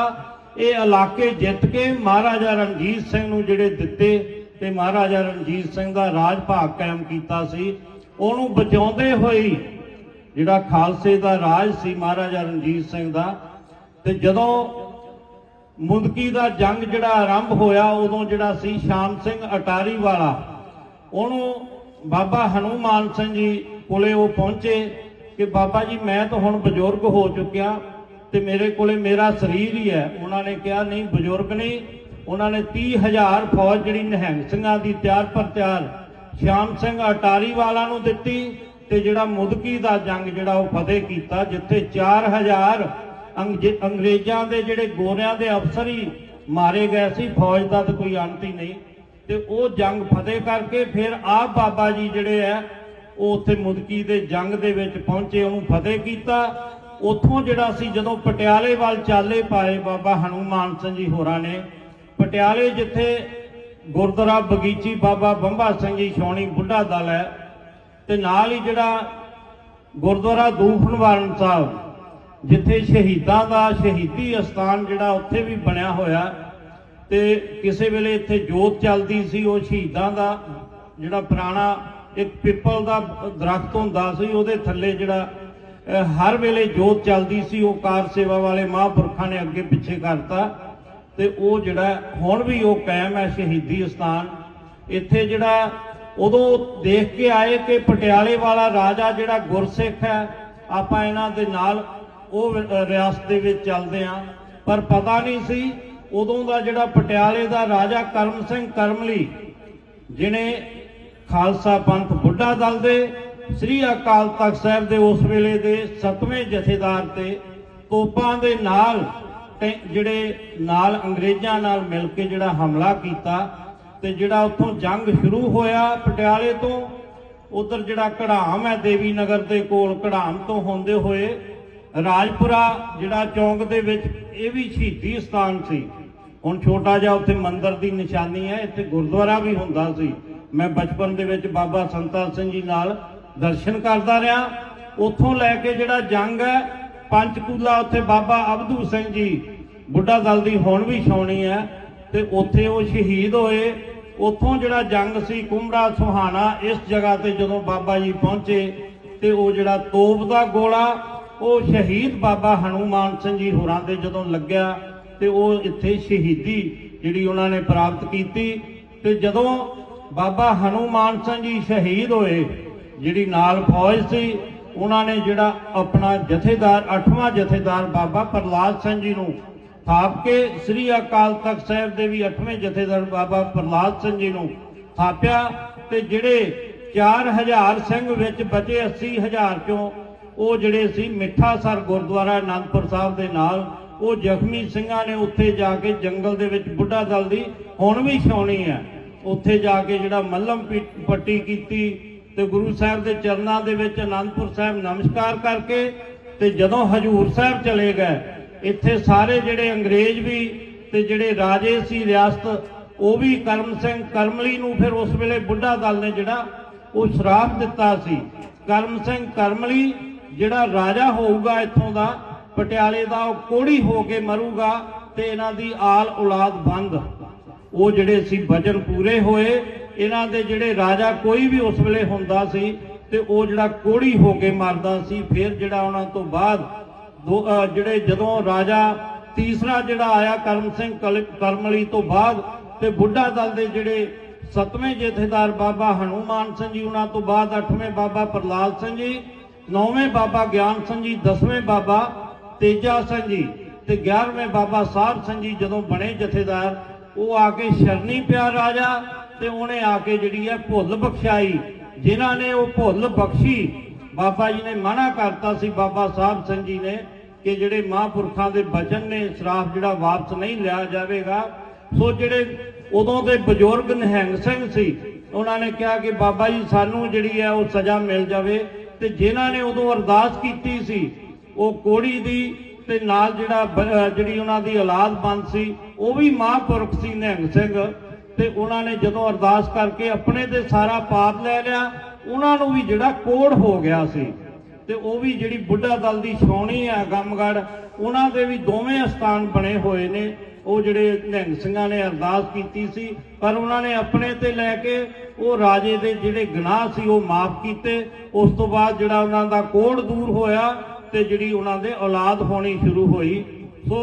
ਇਹ ਇਲਾਕੇ ਜਿੱਤ ਕੇ ਮਹਾਰਾਜਾ ਰਣਜੀਤ ਸਿੰਘ ਨੂੰ ਜਿਹੜੇ ਦਿੱਤੇ ਤੇ ਮਹਾਰਾਜਾ ਰਣਜੀਤ ਸਿੰਘ ਦਾ ਰਾਜ ਭਾਗ ਕਾਇਮ ਕੀਤਾ ਸੀ। ਉਹਨੂੰ ਬਚਾਉਂਦੇ ਹੋਏ ਜਿਹੜਾ ਖਾਲਸੇ ਦਾ ਰਾਜ ਸੀ ਮਹਾਰਾਜਾ ਰਣਜੀਤ ਸਿੰਘ ਦਾ, ਤੇ ਜਦੋਂ ਮੁੰਦਕੀ ਦਾ ਜੰਗ ਜਿਹੜਾ ਆਰੰਭ ਹੋਇਆ, ਉਦੋਂ ਜਿਹੜਾ ਸੀ ਸ਼ਾਮ ਸਿੰਘ ਅਟਾਰੀ ਵਾਲਾ, ਉਹਨੂੰ ਬਾਬਾ ਹਨੂਮਾਨ ਸਿੰਘ ਜੀ ਕੋਲੇ ਉਹ ਪਹੁੰਚੇ ਕਿ ਬਾਬਾ ਜੀ, ਮੈਂ ਤਾਂ ਹੁਣ ਬਜ਼ੁਰਗ ਹੋ ਚੁੱਕਿਆ ਤੇ ਮੇਰੇ ਕੋਲੇ ਮੇਰਾ ਸਰੀਰ ਹੀ ਹੈ। ਉਹਨਾਂ ਨੇ ਕਿਹਾ, ਨਹੀਂ, ਬਜ਼ੁਰਗ ਨਹੀਂ। ਉਹਨਾਂ ਨੇ 30000 ਫੌਜ ਜਿਹੜੀ ਨਿਹੰਗ ਸਿੰਘਾਂ ਦੀ ਤਿਆਰ ਪਰ ਤਿਆਰ ਸ਼ਾਮ ਸਿੰਘ ਅਟਾਰੀ ਵਾਲਾ ਨੂੰ ਦਿੱਤੀ ਤੇ ਜਿਹੜਾ ਮੁਦਕੀ ਦਾ ਜੰਗ ਜਿਹੜਾ ਉਹ ਫਤਿਹ ਕੀਤਾ, ਜਿੱਥੇ 4000 ਅੰਗ- ਅੰਗਰੇਜ਼ਾਂ ਦੇ ਜਿਹੜੇ ਗੋਰਿਆਂ ਦੇ ਅਫਸਰ ਹੀ ਮਾਰੇ ਗਏ ਸੀ, ਫੌਜ ਦਾ ਤਾਂ ਕੋਈ ਅੰਤ ਹੀ ਨਹੀਂ। ਤੇ ਉਹ ਜੰਗ ਫਤਿਹ ਕਰਕੇ ਫਿਰ ਆਪ ਬਾਬਾ ਜੀ ਜਿਹੜੇ ਆ ਉਹ ਉੱਥੇ ਮੁਦਕੀ ਦੇ ਜੰਗ ਦੇ ਵਿੱਚ ਪਹੁੰਚੇ, ਉਹਨੂੰ ਫਤਿਹ ਕੀਤਾ। ਉੱਥੋਂ ਜਿਹੜਾ ਸੀ ਜਦੋਂ ਪਟਿਆਲੇ ਵੱਲ ਚਾਲੇ ਪਾਏ, ਬਾਬਾ ਹਨੂਮਾਨ ਸਿੰਘ ਜੀ ਹੋਰਾਂ ਨੇ, ਪਟਿਆਲੇ ਜਿੱਥੇ ਗੁਰਦੁਆਰਾ ਬਗੀਚੀ ਬਾਬਾ ਬੰਬਾ ਸਿੰਘ ਜੀ ਛਾਉਣੀ ਬੁੱਢਾ ਦਲ ਹੈ, ਤੇ ਨਾਲ ਹੀ ਜਿਹੜਾ ਗੁਰਦੁਆਰਾ ਦੂਖਨਵਾਰਨ ਸਾਹਿਬ, ਜਿੱਥੇ ਸ਼ਹੀਦਾਂ ਦਾ ਸ਼ਹੀਦੀ ਅਸਥਾਨ ਜਿਹੜਾ ਉੱਥੇ ਵੀ ਬਣਿਆ ਹੋਇਆ, ਤੇ ਕਿਸੇ ਵੇਲੇ ਇੱਥੇ ਜੋਤ ਚੱਲਦੀ ਸੀ, ਉਹ ਸ਼ਹੀਦਾਂ ਦਾ ਜਿਹੜਾ ਪੁਰਾਣਾ ਇੱਕ ਪਿੱਪਲ ਦਾ ਦਰਖਤ ਹੁੰਦਾ ਸੀ, ਉਹਦੇ ਥੱਲੇ ਜਿਹੜਾ ਹਰ ਵੇਲੇ ਜੋਤ ਚੱਲਦੀ ਸੀ, ਉਹ ਕਾਰ ਸੇਵਾ ਵਾਲੇ ਮਹਾਂਪੁਰਖਾਂ ਨੇ ਅੱਗੇ ਪਿੱਛੇ ਕਰਤਾ। ਤੇ ਉਹ ਜਿਹੜਾ, ਹੁਣ ਵੀ ਉਹ ਕਾਇਮ ਹੈ ਸ਼ਹੀਦੀ ਸਥਾਨ। ਇੱਥੇ ਜਿਹੜਾ, ਉਦੋਂ ਦੇਖ ਕੇ ਆਏ ਕਿ ਪਟਿਆਲੇ ਵਾਲਾ ਰਾਜਾ ਜਿਹੜਾ ਗੁਰਸਿੱਖ ਹੈ, ਆਪਾਂ ਇਹਨਾਂ ਦੇ ਨਾਲ ਉਹ ਰਿਆਸਤ ਦੇ ਵਿੱਚ ਚੱਲਦੇ ਆ ਪਰ ਪਤਾ ਨਹੀਂ ਸੀ, ਉਦੋਂ ਦਾ ਜਿਹੜਾ ਪਟਿਆਲੇ ਦਾ ਰਾਜਾ ਕਰਮ ਸਿੰਘ ਕਰਮਲੀ ਜਿਨੇ ਖਾਲਸਾ ਪੰਥ ਬੁੱਢਾ ਦਲ ਦੇ ਸ੍ਰੀ ਅਕਾਲ ਤਖਤ ਸਾਹਿਬ ਦੇ ਉਸ ਵੇਲੇ ਦੇ 7ਵੇਂ ਜਥੇਦਾਰ ਤੇ ਤੋਪਾਂ ਦੇ ਨਾਲ ਜਿਹੜੇ ਨਾਲ ਅੰਗਰੇਜ਼ਾਂ ਨਾਲ ਮਿਲ ਕੇ ਜਿਹੜਾ ਹਮਲਾ ਕੀਤਾ ਤੇ ਜਿਹੜਾ ਉੱਥੋਂ ਜੰਗ ਸ਼ੁਰੂ ਹੋਇਆ ਪਟਿਆਲੇ ਤੋਂ, ਉਧਰ ਜਿਹੜਾ ਕੜਾਮ ਹੈ ਦੇਵੀ ਨਗਰ ਦੇ ਕੋਲ ਕੜਾਮ ਤੋਂ ਹੁੰਦੇ ਹੋਏ ਰਾਜਪੁਰਾ ਜਿਹੜਾ ਚੌਂਕ ਦੇ ਵਿੱਚ ਇਹ ਵੀ ਸ਼ਹੀਦੀ ਸਥਾਨ ਸੀ। ਹੁਣ ਛੋਟਾ ਜਿਹਾ ਉੱਥੇ ਮੰਦਿਰ ਦੀ ਨਿਸ਼ਾਨੀ ਹੈ, ਇੱਥੇ ਗੁਰਦੁਆਰਾ ਵੀ ਹੁੰਦਾ ਸੀ। ਮੈਂ ਬਚਪਨ ਦੇ ਵਿੱਚ ਬਾਬਾ ਸੰਤਾ ਸਿੰਘ ਜੀ ਨਾਲ ਦਰਸ਼ਨ ਕਰਦਾ ਰਿਹਾ। ਉੱਥੋਂ ਲੈ ਕੇ ਜਿਹੜਾ ਜੰਗ ਹੈ, ਪੰਚਕੂਲਾ ਉੱਥੇ ਬਾਬਾ ਅਬਦੂ ਸਿੰਘ ਜੀ, ਬੁੱਢਾ ਦਲ ਦੀ ਹੁਣ ਵੀ ਛਾਉਣੀ ਹੈ ਤੇ ਉੱਥੇ ਉਹ ਸ਼ਹੀਦ ਹੋਏ। ਉੱਥੋਂ ਜਿਹੜਾ ਜੰਗ ਸੀ ਕੁੰਭੜਾ ਸੁਹਾਣਾ, ਇਸ ਜਗ੍ਹਾ ਤੇ ਜਦੋਂ ਬਾਬਾ ਜੀ ਪਹੁੰਚੇ ਤੇ ਉਹ ਜਿਹੜਾ ਤੋਪ ਦਾ ਗੋਲਾ, ਉਹ ਸ਼ਹੀਦ ਬਾਬਾ ਹਨੂਮਾਨ ਸਿੰਘ ਜੀ ਹੋਰਾਂ ਦੇ ਜਦੋਂ ਲੱਗਿਆ ਤੇ ਉਹ ਇੱਥੇ ਸ਼ਹੀਦੀ ਜਿਹੜੀ ਉਹਨਾਂ ਨੇ ਪ੍ਰਾਪਤ ਕੀਤੀ। ਤੇ ਜਦੋਂ ਬਾਬਾ ਹਨੂਮਾਨ ਸਿੰਘ ਜੀ ਸ਼ਹੀਦ ਹੋਏ, ਜਿਹੜੀ ਨਾਲ ਫੌਜ ਸੀ, ਉਹਨਾਂ ਨੇ ਜਿਹੜਾ ਆਪਣਾ ਜਥੇਦਾਰ 8ਵਾਂ ਜਥੇਦਾਰ ਬਾਬਾ ਪ੍ਰਲਾਦ ਸਿੰਘ ਜੀ ਨੂੰ ਥਾਪ ਕੇ ਸ੍ਰੀ ਅਕਾਲ ਤਖਤ ਸਾਹਿਬ ਦੇ ਵੀ 8ਵੇਂ ਜਥੇਦਾਰ ਬਾਬਾ ਪ੍ਰਲਾਦ ਸਿੰਘ ਜੀ ਨੂੰ ਥਾਪਿਆ ਤੇ ਜਿਹੜੇ 4000 ਸਿੰਘ ਵਿੱਚ ਬਚੇ 80000 ਚੋਂ ਉਹ ਜਿਹੜੇ ਸੀ ਮਿੱਠਾਸਰ ਗੁਰਦੁਆਰਾ ਅਨੰਦਪੁਰ ਸਾਹਿਬ ਦੇ ਨਾਲ, ਉਹ ਜ਼ਖਮੀ ਸਿੰਘਾਂ ਨੇ ਉੱਥੇ ਜਾ ਕੇ ਜੰਗਲ ਦੇ ਵਿੱਚ ਬੁੱਢਾ ਦਲ ਦੀ ਹੁਣ ਵੀ ਛਾਉਣੀ ਹੈ। ਉੱਥੇ ਜਾ ਕੇ ਜਿਹੜਾ ਮੱਲਮ ਪੀ- ਪੱਟੀ ਕੀਤੀ ਤੇ ਗੁਰੂ ਸਾਹਿਬ ਦੇ ਚਰਨਾਂ ਦੇ ਵਿੱਚ ਅਨੰਦਪੁਰ ਸਾਹਿਬ ਨਮਸਕਾਰ ਕਰਕੇ ਤੇ ਜਦੋਂ ਹਜੂਰ ਸਾਹਿਬ ਚਲੇ ਗਏ, ਇੱਥੇ ਸਾਰੇ ਜਿਹੜੇ ਅੰਗਰੇਜ਼ ਵੀ ਤੇ ਜਿਹੜੇ ਰਾਜੇ ਸੀ ਰਿਆਸਤ, ਉਹ ਵੀ ਕਰਮ ਸਿੰਘ ਕਰਮਲੀ ਨੂੰ ਫਿਰ ਉਸ ਵੇਲੇ ਬੁੱਢਾ ਦਲ ਨੇ ਜਿਹੜਾ ਉਹ ਸ਼ਰਾਪ ਦਿੱਤਾ ਸੀ। ਕਰਮ ਸਿੰਘ ਕਰਮਲੀ ਜਿਹੜਾ ਰਾਜਾ ਹੋਊਗਾ ਇੱਥੋਂ ਦਾ, ਪਟਿਆਲੇ ਦਾ ਉਹ ਕੋੜੀ ਹੋ ਕੇ ਮਰੂਗਾ ਤੇ ਇਹਨਾਂ ਦੀ ਆਲ ਔਲਾਦ ਬੰਦ। ਉਹ ਜਿਹੜੇ ਸੀ ਵਚਨ ਪੂਰੇ ਹੋਏ, ਇਹਨਾਂ ਦੇ ਜਿਹੜੇ ਰਾਜਾ ਕੋਈ ਵੀ ਉਸ ਵੇਲੇ ਹੁੰਦਾ ਸੀ ਤੇ ਉਹ ਜਿਹੜਾ ਕੋੜੀ ਹੋ ਕੇ ਮਰਦਾ ਸੀ, ਫਿਰ ਜਿਹੜਾ ਉਹਨਾਂ ਤੋਂ ਬਾਅਦ ਜਿਹੜੇ ਜਦੋਂ ਰਾਜਾ ਤੀਸਰਾ ਜਿਹੜਾ ਆਇਆ ਕਰਮ ਸਿੰਘ ਕਰਮਲੀ ਤੋਂ ਬਾਅਦ ਤੇ ਬੁੱਢਾ ਦਲ ਦੇ ਜਿਹੜੇ ਸਤਵੇਂ ਜਥੇਦਾਰ ਬਾਬਾ ਹਨੂਮਾਨ ਸਿੰਘ ਜੀ, ਉਹਨਾਂ ਤੋਂ ਬਾਅਦ ਅੱਠਵੇਂ ਬਾਬਾ ਪ੍ਰਲਾਦ ਸਿੰਘ ਜੀ, ਨੌਵੇਂ ਬਾਬਾ ਗਿਆਨ ਸਿੰਘ ਜੀ, ਦਸਵੇਂ ਬਾਬਾ ਤੇਜਾ ਸਿੰਘ ਜੀ ਤੇ 11ਵੇਂ ਬਾਬਾ ਸਾਹਿਬ ਸਿੰਘ ਜੀ ਜਦੋਂ ਬਣੇ ਜਥੇਦਾਰ ਉਹ ਆ ਕੇ ਸ਼ਰਨੀ ਪਿਆ ਰਾਜਾ ਤੇ ਉਹਨੇ ਆ ਕੇ ਜਿਹੜੀ ਹੈ ਭੁੱਲ ਬਖਸ਼ਾਈ। ਜਿਨ੍ਹਾਂ ਨੇ ਉਹ ਭੁੱਲ ਬਖਸ਼ੀ, ਬਾਬਾ ਜੀ ਨੇ ਮਨਾ ਕਰਤਾ ਸੀ। ਬਾਬਾ ਸਾਹਿਬ ਸਿੰਘ ਜੀ ਨੇ ਕਿ ਜਿਹੜੇ ਮਹਾਂਪੁਰਖਾਂ ਦੇ ਬਚਨ ਨੇ ਸ਼ਰਾਫ ਜਿਹੜਾ ਵਾਪਸ ਨਹੀਂ ਲਿਆ ਜਾਵੇਗਾ। ਸੋ ਜਿਹੜੇ ਉਦੋਂ ਦੇ ਬਜ਼ੁਰਗ ਨਿਹੰਗ ਸਿੰਘ ਸੀ, ਉਹਨਾਂ ਨੇ ਕਿਹਾ ਕਿ ਬਾਬਾ ਜੀ, ਸਾਨੂੰ ਜਿਹੜੀ ਹੈ ਉਹ ਸਜ਼ਾ ਮਿਲ ਜਾਵੇ। ਤੇ ਜਿਨ੍ਹਾਂ ਨੇ ਉਦੋਂ ਅਰਦਾਸ ਕੀਤੀ ਸੀ, ਉਹ ਕੋੜੀ ਦੀ ਤੇ ਨਾਲ ਜਿਹੜਾ ਜਿਹੜੀ ਉਹਨਾਂ ਦੀ ਔਲਾਦ ਬੰਦ ਸੀ, ਉਹ ਵੀ ਮਹਾਂਪੁਰਖ ਸੀ ਨਿਹੰਗ ਸਿੰਘ। ਤੇ ਉਹਨਾਂ ਨੇ ਜਦੋਂ ਅਰਦਾਸ ਕਰਕੇ ਆਪਣੇ ਤੇ ਸਾਰਾ ਪਾਪ ਲੈ ਲਿਆ, ਉਹਨਾਂ ਨੂੰ ਵੀ ਜਿਹੜਾ ਕੋੜ ਹੋ ਗਿਆ ਸੀ। ਤੇ ਉਹ ਵੀ ਜਿਹੜੀ ਬੁੱਢਾ ਦਲ ਦੀ ਛਾਉਣੀ ਆ ਗਮਗੜ ਉਹਨਾਂ ਦੇ ਵੀ ਦੋਵੇਂ ਸਥਾਨ ਬਣੇ ਹੋਏ ਨੇ। ਉਹ ਜਿਹੜੇ ਨਿਹੰਗ ਸਿੰਘਾਂ ਨੇ ਅਰਦਾਸ ਕੀਤੀ ਸੀ, ਪਰ ਉਹਨਾਂ ਨੇ ਆਪਣੇ ਤੇ ਲੈ ਕੇ ਉਹ ਰਾਜੇ ਦੇ ਜਿਹੜੇ ਗੁਨਾਹ ਸੀ, ਉਹ ਮਾਫ ਕੀਤੇ। ਉਸ ਤੋਂ ਬਾਅਦ ਜਿਹੜਾ ਉਹਨਾਂ ਦਾ ਕੋੜ ਦੂਰ ਹੋਇਆ ਤੇ ਜਿਹੜੀ ਉਹਨਾਂ ਦੇ ਔਲਾਦ ਹੋਣੀ ਸ਼ੁਰੂ ਹੋਈ। ਸੋ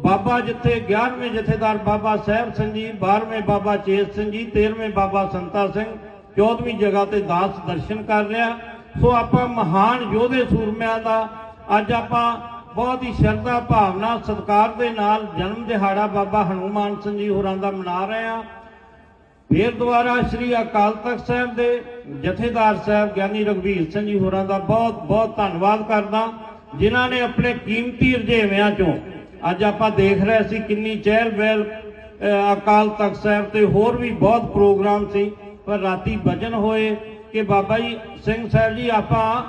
ਬਾਬਾ ਜਿੱਥੇ 11ਵੇਂ ਜਥੇਦਾਰ ਬਾਬਾ ਸਾਹਿਬ ਸਿੰਘ ਜੀ 12ਵੇਂ ਬਾਬਾ ਚੇਤ ਸਿੰਘ ਜੀ 13ਵੇਂ ਬਾਬਾ ਸੰਤਾ ਸਿੰਘ 14ਵੀਂ ਜਗ੍ਹਾ ਤੇ ਦਾਸ ਦਰਸ਼ਨ ਕਰ ਰਿਹਾ ਸੋ ਆਪਾਂ ਮਹਾਨ ਯੋਧੇ ਸੂਰਮਿਆਂ ਦਾ ਅੱਜ ਆਪਾਂ ਬਹੁਤ ਹੀ ਸ਼ਰਧਾ ਭਾਵਨਾ, ਸਤਿਕਾਰ ਦੇ ਨਾਲ ਜਨਮ ਦਿਹਾੜਾ ਬਾਬਾ ਹਨੂਮਾਨ ਸਿੰਘ ਜੀ ਹੋਰਾਂ ਦਾ ਮਨਾ ਰਹੇ ਹਾਂ। ਫਿਰ ਦੁਬਾਰਾ ਸ੍ਰੀ ਅਕਾਲ ਤਖਤ ਸਾਹਿਬ ਦੇ ਜਥੇਦਾਰ ਸਾਹਿਬ ਗਿਆਨੀ ਰਗਵੀਰ ਸਿੰਘ ਜੀ ਹੋਰਾਂ ਦਾ ਬਹੁਤ ਬਹੁਤ ਧੰਨਵਾਦ ਕਰਦਾ। ਜਿਨ੍ਹਾਂ ਨੇ ਆਪਣੇ ਕੀਮਤੀ ਰੁਝੇਵਿਆਂ ਚੋਂ ਅੱਜ ਆਪਾਂ ਦੇਖ ਰਹੇ ਸੀ ਕਿੰਨੀ ਚਹਿਲ ਪਹਿਲ ਅਕਾਲ ਤਖਤ ਸਾਹਿਬ ਤੇ ਹੋਰ ਵੀ ਬਹੁਤ ਪ੍ਰੋਗਰਾਮ ਸੀ। ਪਰ ਰਾਤੀ ਵਜਨ ਹੋਏ ਕਿ ਬਾਬਾ ਜੀ ਸਿੰਘ ਸਾਹਿਬ ਜੀ, ਆਪਾਂ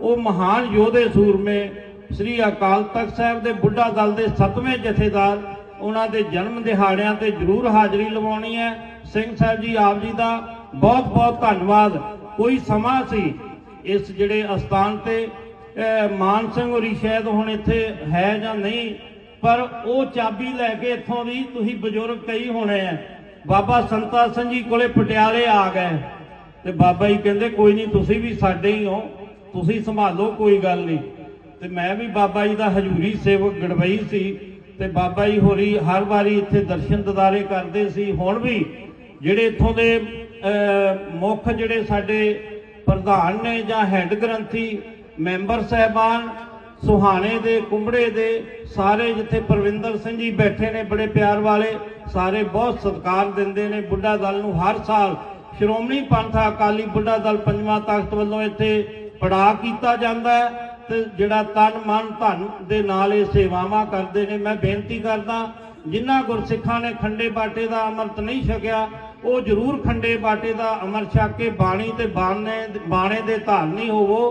ਉਹ ਮਹਾਨ ਯੋਧੇ ਸੂਰਮੇ ਸ੍ਰੀ ਅਕਾਲ ਤਖਤ ਸਾਹਿਬ ਦੇ ਬੁੱਢਾ ਦਲ ਦੇ 7ਵੇਂ ਜਥੇਦਾਰ ਉਹਨਾਂ ਦੇ ਜਨਮ ਦਿਹਾੜਿਆਂ ਤੇ ਜ਼ਰੂਰ ਹਾਜ਼ਰੀ ਲਵਾਉਣੀ ਹੈ। ਸਿੰਘ ਸਾਹਿਬ ਜੀ, ਆਪ ਜੀ ਦਾ ਬਹੁਤ ਬਹੁਤ ਧੰਨਵਾਦ। ਕੋਈ ਸਮਾਂ ਸੀ ਇਸ ਜਿਹੜੇ ਅਸਥਾਨ ਤੇ? ਮਾਨ ਸਿੰਘ ਹੋਰੀ ਸ਼ਾਇਦ ਹੁਣ ਇੱਥੇ ਹੈ ਜਾਂ ਨਹੀਂ, ਪਰ ਉਹ ਚਾਬੀ ਲੈ ਕੇ ਇੱਥੋਂ ਦੀ ਤੁਸੀਂ ਬਜ਼ੁਰਗ ਕਈ ਹੋਣੇ ਆ। ਬਾਬਾ ਸੰਤਾ ਸਿੰਘ ਜੀ ਕੋਲੇ ਪਟਿਆਲੇ ਆ ਗਏ। ਤੇ ਬਾਬਾ ਜੀ ਕਹਿੰਦੇ, ਕੋਈ ਨਹੀਂ, ਤੁਸੀਂ ਵੀ ਸਾਡੇ ਹੀ ਹੋ। ਤੁਸੀਂ ਸੰਭਾਲੋ, ਕੋਈ ਗੱਲ ਨਹੀਂ। ਤੇ ਮੈਂ ਵੀ ਬਾਬਾ ਜੀ ਦਾ ਹਜੂਰੀ ਸੇਵਕ ਗੜਬਈ ਸੀ। ਤੇ ਬਾਬਾ ਜੀ ਹੋਰੀ ਹਰ ਵਾਰੀ ਇੱਥੇ ਦਰਸ਼ਨ ਦਿਦਾਰੇ ਕਰਦੇ ਸੀ। ਹੁਣ ਵੀ ਜਿਹੜੇ ਇੱਥੋਂ ਦੇ ਮੁੱਖ ਜਿਹੜੇ ਸਾਡੇ ਪ੍ਰਧਾਨ ਨੇ ਜਾਂ ਹੈੱਡ ਗ੍ਰੰਥੀ, ਮੈਂਬਰ ਸਹਿਬਾਨ, ਸੁਹਾਣੇ ਦੇ, ਕੁੰਬੜੇ ਦੇ, ਸਾਰੇ ਜਿੱਥੇ ਪ੍ਰਵਿੰਦਰ ਸਿੰਘ ਜੀ ਬੈਠੇ ਨੇ, ਬੜੇ ਪਿਆਰ ਵਾਲੇ, ਸਾਰੇ ਬਹੁਤ ਸਤਿਕਾਰ ਦਿੰਦੇ ਨੇ। ਬੁੱਢਾ ਦਲ ਨੂੰ ਹਰ ਸਾਲ ਸ਼੍ਰੋਮਣੀ ਪੰਥ ਅਕਾਲੀ ਬੁੱਢਾ ਦਲ ਪੰਜਵਾਂ ਤਖਤ ਵੱਲੋਂ ਇੱਥੇ ਪੜਾ ਕੀਤਾ ਜਾਂਦਾ ਹੈ। ਤੇ ਜਿਹੜਾ ਤਨ ਮਨ ਧਨ ਦੇ ਨਾਲ ਇਹ ਸੇਵਾਵਾਂ ਕਰਦੇ ਨੇ, ਮੈਂ ਬੇਨਤੀ ਕਰਦਾ ਜਿਨ੍ਹਾਂ ਗੁਰਸਿੱਖਾਂ ਨੇ ਖੰਡੇ ਬਾਟੇ ਦਾ ਅੰਮ੍ਰਿਤ ਨਹੀਂ ਛਕਿਆ, ਉਹ ਜ਼ਰੂਰ ਖੰਡੇ ਬਾਟੇ ਦਾ ਅੰਮ੍ਰਿਤ ਛਕ ਕੇ ਬਾਣੀ ਤੇ ਬਾਣੇ ਬਾਣੇ ਦੇ ਧਾਰਨੀ ਹੋਵੋ।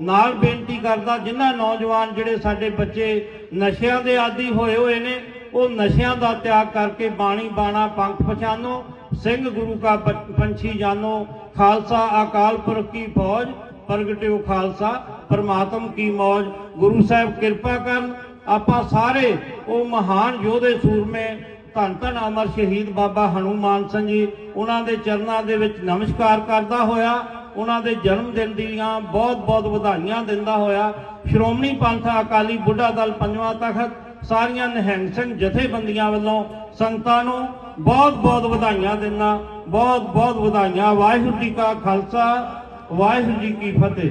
ਨਾਲ ਬੇਨਤੀ ਕਰਦਾ ਜਿਨ੍ਹਾਂ ਨੌਜਵਾਨ ਜਿਹੜੇ ਸਾਡੇ ਬੱਚੇ ਨਸ਼ਿਆਂ ਦੇ ਆਦੀ ਹੋਏ ਹੋਏ ਨੇ, ਉਹ ਨਸ਼ਿਆਂ ਦਾ ਤਿਆਗ ਕਰਕੇ ਬਾਣੀ, ਬਾਣਾ, ਪੰਖ ਪਛਾਨੋ, ਸਿੰਘ ਗੁਰੂ ਕਾ ਪੰਛੀ ਜਾਨੋ। ਖਾਲਸਾ ਅਕਾਲ ਪੁਰਖ ਕੀ ਫੌਜ, ਪ੍ਰਗਟਿਓ ਖਾਲਸਾ। ਪਰਮਾਤਮ ਕੀ ਮੌਜ, ਗੁਰੂ ਸਾਹਿਬ ਕਿਰਪਾ ਕਰਨ, ਆਪਾਂ ਸਾਰੇ ਉਹ ਮਹਾਨ ਯੋਧੇ ਸੂਰਮੇ, ਧੰਨ ਧੰਨ ਅਮਰ ਸ਼ਹੀਦ ਬਾਬਾ ਹਨੂਮਾਨ ਸਿੰਘ ਜੀ, ਉਹਨਾਂ ਦੇ ਚਰਨਾਂ ਦੇ ਵਿੱਚ ਨਮਸਕਾਰ ਕਰਦਾ ਹੋਇਆ, ਉਹਨਾਂ ਦੇ ਜਨਮ ਦਿਨ ਦੀਆਂ ਬਹੁਤ ਬਹੁਤ ਵਧਾਈਆਂ ਦਿੰਦਾ ਹੋਇਆ, ਸ਼੍ਰੋਮਣੀ ਪੰਥ ਅਕਾਲੀ ਬੁੱਢਾ ਦਲ ਪੰਜਵਾਂ ਤਖਤ, ਸਾਰੀਆਂ ਨਿਹੰਗ ਸਿੰਘ ਜਥੇਬੰਦੀਆਂ ਵੱਲੋਂ ਸੰਗਤਾਂ ਨੂੰ ਬਹੁਤ ਬਹੁਤ ਵਧਾਈਆਂ ਦਿੰਦਾ, ਬਹੁਤ ਬਹੁਤ ਵਧਾਈਆਂ। ਵਾਹਿਗੁਰੂ ਜੀ ਕਾ ਖਾਲਸਾ, ਵਾਹਿਗੁਰੂ ਜੀ ਕੀ ਫਤਿਹ।